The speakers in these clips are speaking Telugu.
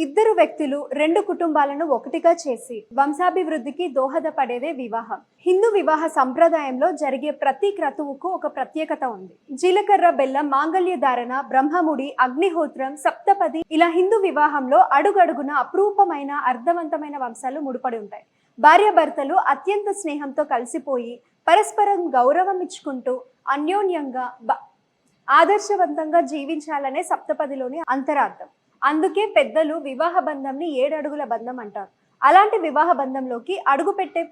ఇద్దరు వ్యక్తులు రెండు కుటుంబాలను ఒకటిగా చేసి వంశాభివృద్ధికి దోహదపడేదే వివాహం. హిందూ వివాహ సంప్రదాయంలో జరిగే ప్రతి క్రతువుకు ఒక ప్రత్యేకత ఉంది. జీలకర్ర బెల్లం మాంగళ్య ధారణ బ్రహ్మముడి అగ్నిహోత్రం సప్తపది ఇలా హిందూ వివాహంలో అడుగడుగున అపురూపమైన అర్థవంతమైన వంశాలు ముడిపడి ఉంటాయి. భార్యాభర్తలు అత్యంత స్నేహంతో కలిసిపోయి పరస్పరం గౌరవం ఇచ్చుకుంటూ అన్యోన్యంగా ఆదర్శవంతంగా జీవించాలనే సప్తపదిలోని అంతరార్థం. అందుకే పెద్దలు వివాహ బంధంని ఏడడుగుల బంధం అంటారు. అలాంటి వివాహ బంధంలోకి అడుగు పెట్టే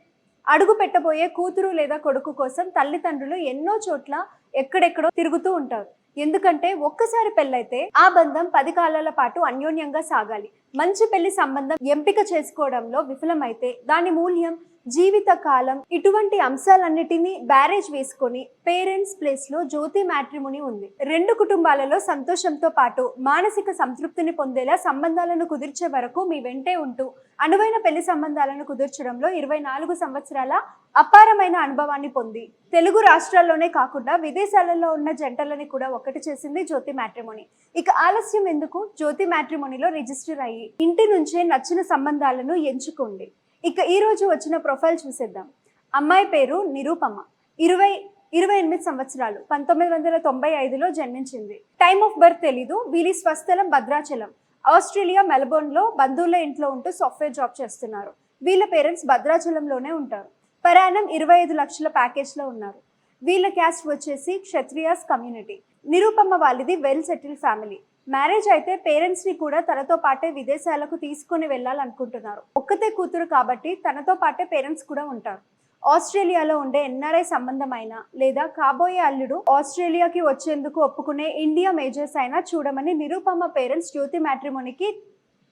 అడుగు పెట్టబోయే కూతురు లేదా కొడుకు కోసం తల్లిదండ్రులు ఎన్నో చోట్ల ఎక్కడెక్కడో తిరుగుతూ ఉంటారు. ఎందుకంటే ఒక్కసారి పెళ్ళైతే ఆ బంధం పది కాలాల పాటు అన్యోన్యంగా సాగాలి. మంచి పెళ్ళి సంబంధం ఎంపిక చేసుకోవడంలో విఫలమైతే దాని మూల్యం జీవిత కాలం ఇటువంటి అంశాలన్నిటినీ బ్యారేజ్ వేసుకొని పేరెంట్స్ ప్లేస్లో జ్యోతి మ్యాట్రిముని ఉంది. రెండు కుటుంబాలలో సంతోషంతో పాటు మానసిక సంతృప్తిని పొందేలా సంబంధాలను కుదిర్చే వరకు మీ వెంటే ఉంటూ అనువైన పెళ్ళి సంబంధాలను కుదిర్చడంలో ఇరవై నాలుగు సంవత్సరాల అపారమైన అనుభవాన్ని పొంది తెలుగు రాష్ట్రాల్లోనే కాకుండా విదేశాలలో ఉన్న జంటలని కూడా ఒకటి చేసింది జ్యోతి మ్యాట్రిమోని. ఇక ఆలస్యం ఎందుకు? జ్యోతి మ్యాట్రిమోనిలో రిజిస్టర్ అయ్యి ఇంటి నుంచే నచ్చిన సంబంధాలను ఎంచుకోండి. ఇక ఈరోజు వచ్చిన ప్రొఫైల్ చూసేద్దాం. అమ్మాయి పేరు నిరూపమ. ఇరవై ఇరవై ఎనిమిది సంవత్సరాలు. పంతొమ్మిది వందల తొంభై ఐదులో జన్మించింది. టైమ్ ఆఫ్ బర్త్ తెలీదు. వీరి స్వస్థలం భద్రాచలం. ఆస్ట్రేలియా మెల్బోర్న్లో బంధువుల ఇంట్లో ఉంటూ సాఫ్ట్వేర్ జాబ్ చేస్తున్నారు. వీళ్ళ పేరెంట్స్ భద్రాచలంలోనే ఉంటారు. పరాణం ఇరవై ఐదు లక్షల ప్యాకేజ్లో ఉన్నారు. వీళ్ళ క్యాస్ట్ వచ్చేసి క్షత్రియాస్ కమ్యూనిటీ. నిరూపమ్మ వాళ్ళది వెల్ సెటిల్ ఫ్యామిలీ. మ్యారేజ్ అయితే పేరెంట్స్ని కూడా తనతో పాటే విదేశాలకు తీసుకుని వెళ్ళాలనుకుంటున్నారు. ఒక్కతే కూతురు కాబట్టి తనతో పాటే పేరెంట్స్ కూడా ఉంటారు. ఆస్ట్రేలియాలో ఉండే ఎన్ఆర్ఐ సంబంధమైన లేదా కాబోయే అల్లుడు ఆస్ట్రేలియాకి వచ్చేందుకు ఒప్పుకునే ఇండియా మేజర్స్ అయినా చూడమని నిరూపమ్మ పేరెంట్స్ జ్యోతి మ్యాట్రిమోనికి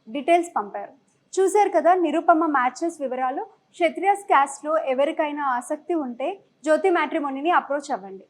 డీటెయిల్స్ పంపారు. చూశారు కదా నిరూపమ్మ మ్యాచెస్ వివరాలు? క్షత్రియాస్ క్యాస్ట్లో ఎవరికైనా ఆసక్తి ఉంటే జ్యోతి మ్యాట్రిమోనిని అప్రోచ్ అవ్వండి.